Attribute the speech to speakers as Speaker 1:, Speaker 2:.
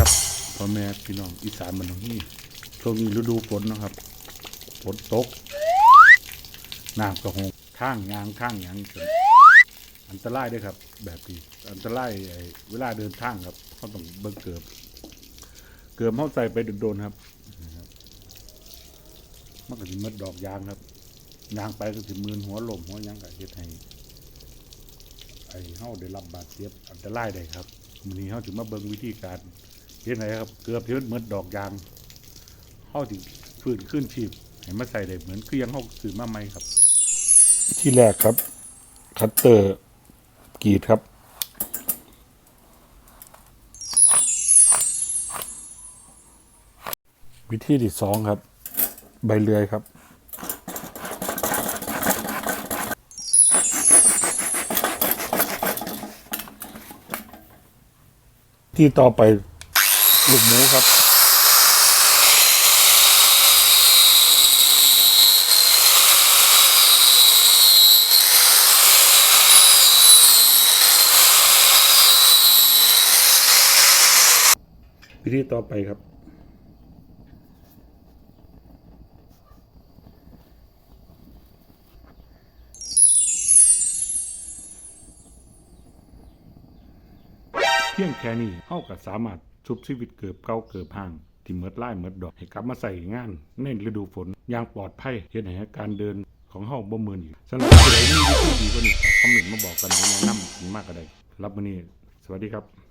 Speaker 1: ครับพ่อแม่พี่น้องอีสานมันตรงนี้ช่วงนี้ฤดูฝนนะครับฝนตกน้ำกระหงข้างยางข้างยางอันตรายด้วยครับ แบบนี้อันตรายเวลาเดินทางครับเขาต้องเบิ่งเกือบเกือบเข้าใส่ไปโดนๆครับนะครับมันก็สิหมดดอกยางครับยางไปก็สิมืนหัวลมหัวยังก็เฮ็ดให้ไอ้เฮาได้รับบาดเจ็บอันตรายได้ครับมื้อนี้เฮาถึงมาเบิ่งวิธีการ เฮ็ดไงครับ เกือบที่มันหมดดอกยางเฮาถึงฟื้นขึ้นชีพให้มาใส่ได้เหมือนคือยังเฮาซื้อมาใหมครับ ที่แรกครับ คัตเตอร์กรีดครับวิธีที่สองครับ ใบเลื่อยครับ ที่ต่อไป ลูกหมูครับ วิธีต่อไปครับเพียงแค่นี้เฮาก็สามารถ ชุบชีวิตเกือบเก่าเกือบห่างที่เมดไล่เมดดอกให้กลับมาใส่งานในฤดูฝนอย่างปลอดภัยเห็นไหนการเดินของเฮาบ่มือนอีกสำหรับผู้ใดมีวิธีดีกว่านี้ก็คอมเมนต์มาบอกกันแนะนำมากก็ได้รับมื้อนี้สวัสดีครับ